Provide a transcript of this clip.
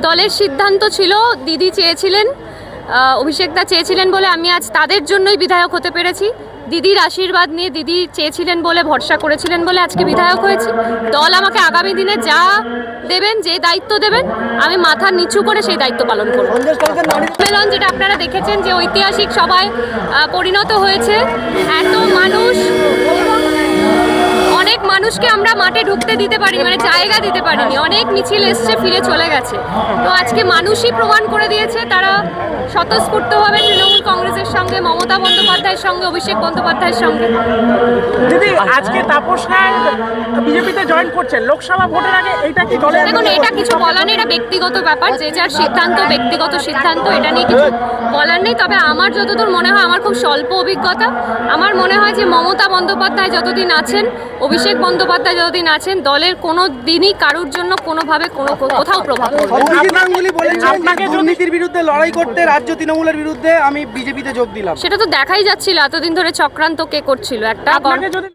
দলের সিদ্ধান্ত ছিল দিদি চেয়েছিলেন আহ, অভিষেকদা চেয়েছিলেন বলে আমি আজ তাদের জন্যই বিধায়ক হতে পেরেছি। দিদির আশীর্বাদ নিয়ে দিদি চেয়েছিলেন বলে ভরসা করেছিলেন বলে আজকে বিধায়ক হয়েছি। দল আমাকে আগামী দিনে যা দেবেন যে দায়িত্ব দেবেন আমি মাথা নিচু করে সেই দায়িত্ব পালন করব। সম্মেলন যেটা আপনারা দেখেছেন যে ঐতিহাসিক সবাই পরিণত হয়েছে। এত মানুষ মানুষকে আমরা মাঠে ঢুকতে দিতে পারিনি মানে জায়গা দিতে পারিনি। অনেক মিছিল এসছে, ফিরে চলে গেছে। তো আজকে মানুষই প্রমাণ করে দিয়েছে, তারা স্বতঃস্ফূর্তভাবে তৃণমূল কংগ্রেসের সঙ্গে মমতা বন্দ্যোপাধ্যায়ের সঙ্গে অভিষেক বন্দ্যোপাধ্যায়ের সঙ্গে। দিদি আজকে তাপস নারায়ণ বিজেপিতে জয়েন করছেন। লোকসভা ভোটের আগে এইটা কি দলের দেখুন এটা কিছু বলার নেই এটা ব্যক্তিগত ব্যাপার। যে যার সিদ্ধান্ত ব্যক্তিগত সিদ্ধান্ত এটা নিয়ে কিছু বলার নেই। তবে আমার যতদূর মনে হয় আমার খুব স্বল্প অভিজ্ঞতা। আমার মনে হয় যে মমতা বন্দ্যোপাধ্যায় যতদিন আছেন অভিষেক বন্দ্যোপাধ্যায় যতদিন আছেন দলের কোনো দিনই কারুর জন্য কোনোভাবে কোনো কোথাও প্রভাব পড়বে আপনাকে দুর্নীতির বিরুদ্ধে লড়াই করতে রাজ্য তৃণমূলের বিরুদ্ধে আমি বিজেপিতে যোগ দিলাম। সেটা তো দেখাই যাচ্ছিল এতদিন ধরে চক্রান্ত কে করছিল? একটা আপনাকে যদি